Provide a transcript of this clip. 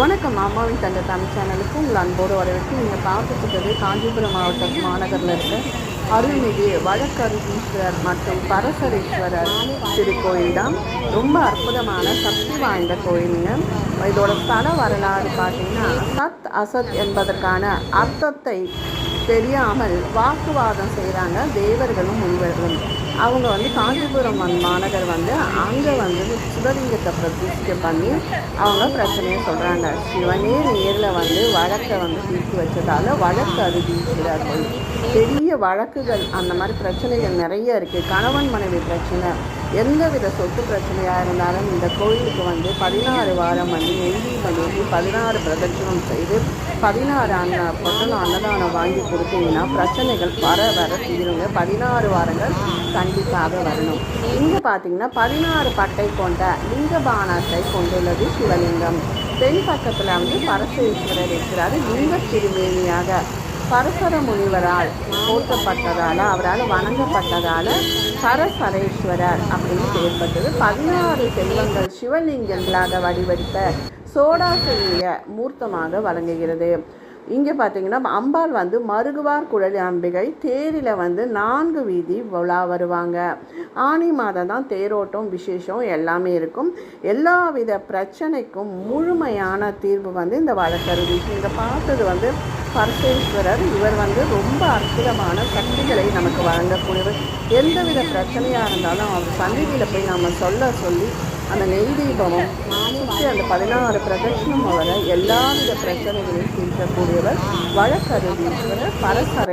வணக்கம் அம்மாவின் தந்த தமிழ் சேனலுக்கு உங்கள் அன்போடு வரவேற்கு நீங்கள் பார்த்துட்டு இருக்கிறது காஞ்சிபுரம் மாவட்டம் மாநகரில் இருக்க அருள்மிகு வழக்கருகீஸ்வரர் மற்றும் பரசரீஸ்வரர் திருக்கோயில் தான் ரொம்ப அற்புதமான சக்தி வாய்ந்த கோயிலுங்க. இதோட ஸ்தல வரலாறு பார்த்தீங்கன்னா சத் அசத் என்பதற்கான அர்த்தத்தை தெரியாமல் வாக்குவாதம் செய்கிறாங்க தேவர்களும் முனிவர்களும். அவங்க வந்து காஞ்சிபுரம் மாநகர் வந்து அங்கே வந்து சிவலிங்கத்தை பிரதிஷ்டை பண்ணி அவங்க பிரச்சனையை சொல்கிறாங்க சிவனே நேரில் வந்து வழக்கை வந்து தீர்த்து வச்சதால் வழக்கு அது தீர்க்கிறார்கள் பெரிய வழக்குகள் அந்த மாதிரி பிரச்சனைகள் நிறைய இருக்குது கணவன் மனைவி பிரச்சனை எந்தவித சொத்து பிரச்சனையாக இருந்தாலும் இந்த கோயிலுக்கு வந்து பதினாறு வாரம் வந்து நெல்லி மணிக்கு பதினாறு பிரதட்சணம் செய்து பதினாறு அன்ன பொட்டலம் அன்னதானம் வாங்கி கொடுத்தீங்கன்னா பிரச்சனைகள் வர வர தீருங்க. பதினாறு வாரங்கள் கண்டிப்பாக வரணும். இங்கே பார்த்தீங்கன்னா பதினாறு பட்டை கொண்ட லிங்கபானத்தை கொண்டுள்ளது சிவலிங்கம். தென் பக்கத்தில் வந்து பரசேஸ்வரர் இருக்கிறாரு. லிங்க திருமேனியாக பரசர முனிவரால் போற்றப்பட்டதால் அவரால் வணங்கப்பட்டதால் பரசரேஸ்வரர் அப்படின்னு பெயர்பட்டது. பதினாறு செல்வங்கள் சிவலிங்கங்களாக வடிவடித்த சோடாசெல்லிய மூர்த்தமாக வழங்குகிறது. இங்கே பார்த்தீங்கன்னா அம்பாள் வந்து மருகுவார் குழலி அம்பிகை தேரில் வந்து நான்கு வீதி விழா வருவாங்க. ஆனி மாதம் தான் தேரோட்டம் விசேஷம் எல்லாமே இருக்கும். எல்லா வித பிரச்சனைக்கும் முழுமையான தீர்வு வந்து இந்த வழக்கருவி இங்கே பார்த்தது வந்து பரசேஸ்வரர். இவர் வந்து ரொம்ப அற்புதமான சக்திகளை நமக்கு வழங்கக்கூடியவர். எந்தவித பிரச்சனையாக இருந்தாலும் அவர் சந்நிதியில் போய் நம்ம சொல்ல சொல்லி அந்த நெய் தீபமும் சுற்றி அந்த பதினாறு பிரதட்சணம் வர எல்லா வித பிரச்சனைகளையும் தீர்க்கக்கூடியவர் வழக்கறிஞர் பரசரை